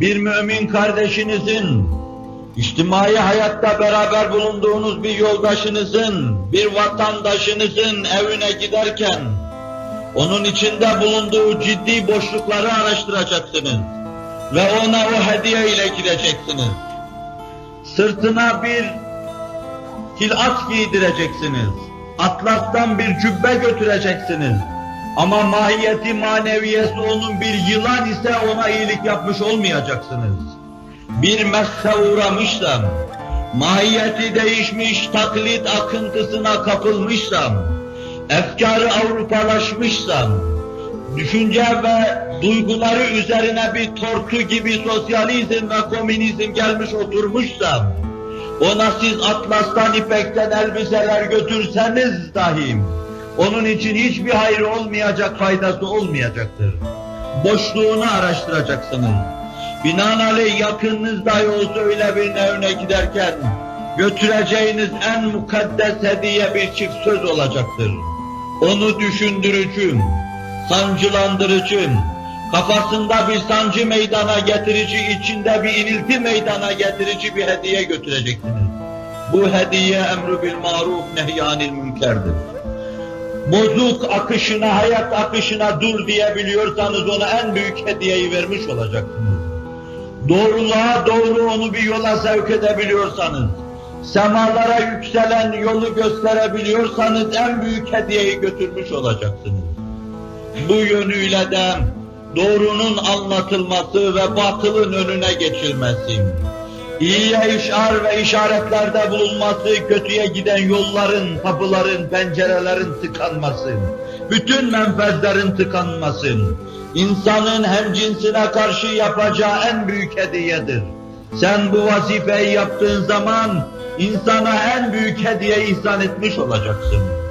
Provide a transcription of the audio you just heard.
bir mümin kardeşinizin, içtimai hayatta beraber bulunduğunuz bir yoldaşınızın, bir vatandaşınızın evine giderken, onun içinde bulunduğu ciddi boşlukları araştıracaksınız. Ve ona o hediye ile gideceksiniz. Sırtına bir hilat giydireceksiniz. Atlastan bir cübbe götüreceksiniz. Ama mahiyeti maneviyesi onun bir yılan ise ona iyilik yapmış olmayacaksınız. Bir messe uğramışsam, mahiyeti değişmiş, taklit akıntısına kapılmışsam, efkarı Avrupalaşmışsam, düşünce ve duyguları üzerine bir tortu gibi sosyalizm ve komünizm gelmiş oturmuşsam, ona siz atlastan ipekten elbiseler götürseniz dahi, onun için hiçbir hayrı olmayacak, faydası olmayacaktır. Boşluğunu araştıracaksınız. Binaenaleyh yakınınız dahi olsa öyle bir evine giderken, götüreceğiniz en mukaddes hediye bir çift söz olacaktır. Onu düşündürücü, sancılandırıcı, kafasında bir sancı meydana getirici, içinde bir inilti meydana getirici bir hediye götüreceksiniz. Bu hediye emru bil maruf nehyanil münkerdir. Bozuk akışına, hayat akışına dur diyebiliyorsanız ona en büyük hediyeyi vermiş olacaksınız. Doğruluğa doğru onu bir yola sevk edebiliyorsanız, semalara yükselen yolu gösterebiliyorsanız en büyük hediyeyi götürmüş olacaksınız. Bu yönüyle de doğrunun anlatılması ve batılın önüne geçilmesi, iyiye işar ve işaretlerde bulunması, kötüye giden yolların, kapıların, pencerelerin tıkanması, bütün menfezlerin tıkanması, insanın hem cinsine karşı yapacağı en büyük hediyedir. Sen bu vazifeyi yaptığın zaman insana en büyük hediye ihsan etmiş olacaksın.